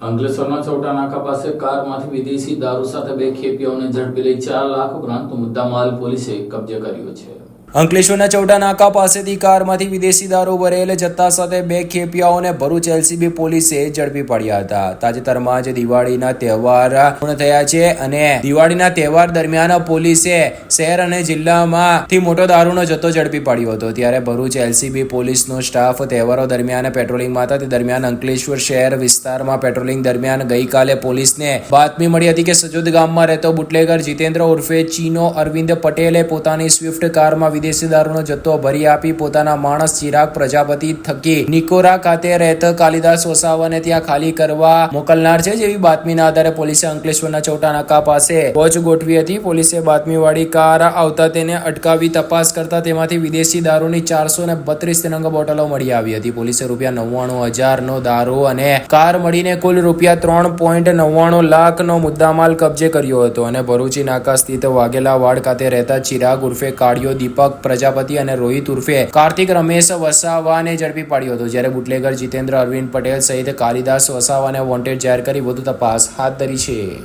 અંકલેશ્વરના ચોટા નાકા પાસે કારમાંથી વિદેશી દારૂ સાથે બે ખેપિયાઓને ઝડપી લઈ ચાર લાખ ઉપરાંત મુદ્દામાલ પોલીસે કબજે કર્યો છે. અંકલેશ્વરના ચૌટા નાકા પાસેથી કારમાંથી વિદેશી દારૂ ભરેલ જથ્થા સાથે બે ખેપિયાઓને ભરૂચ એલસીબી પોલીસે ઝડપી પડ્યા હતા. તાજેતરમાં જ દિવાળીના તહેવાર પૂર્ણ થયા છે અને દિવાળીના તહેવાર દરમિયાન પોલીસે શહેર અને જિલ્લામાંથી મોટો દારૂનો જથ્થો ઝડપી પડ્યો હતો. ત્યારે ભરૂચ એલસીબી પોલીસનો સ્ટાફ તહેવારો દરમિયાન પેટ્રોલિંગમાં હતા તે દરમિયાન અંકલેશ્વર શહેર વિસ્તારમાં પેટ્રોલિંગ દરમિયાન ગઈકાલે પોલીસને બાતમી મળી હતી કે સજોદ ગામમાં રહેતો બુટલેગર જીતેન્દ્ર ઉર્ફે ચીનો અરવિંદ પટેલે પોતાની સ્વિફ્ટ કારમાં વિદેશી દારૂનો જથ્થો ભરી આપી પોતાના માણસ ચિરાગ પ્રજાપતિ થકી નિકોરા ખાતે રહેતો કાલિદાસ વસાવાને ત્યાં ખાલી કરવા મોકલનાર છે જેવી બાતમીના આધારે પોલીસે અંકલેશ્વરના ચૌટા પાસે વોચ ગોઠવી હતી. પોલીસે બાતમીવાળી કાર આવતા તેને અટકાવી તપાસ કરતા તેમાંથી વિદેશી દારૂની ચારસો ને બત્રીસ નંગ બોટલો મળી આવી હતી. પોલીસે રૂપિયા નવ્વાણું હજારનો દારૂ અને કાર મળીને કુલ રૂપિયા ત્રણ પોઈન્ટ નવ્વાણું લાખનો મુદ્દામાલ કબજે કર્યો હતો અને ભરૂચી નાકા સ્થિત વાઘેલા વાડ ખાતે રહેતા ચિરાગ ઉર્ફે કાળિયો દીપક પ્રજાપતિ અને રોહિત ઉર્ફે કાર્તિક રમેશ વસાવાને ઝડપી પાડ્યો હતો. જ્યારે બુટલેગર જીતેન્દ્ર અરવિંદ પટેલ સહિત કાલિદાસ વસાવાને વોન્ટેડ જાહેર કરી વધુ તપાસ હાથ ધરી છે.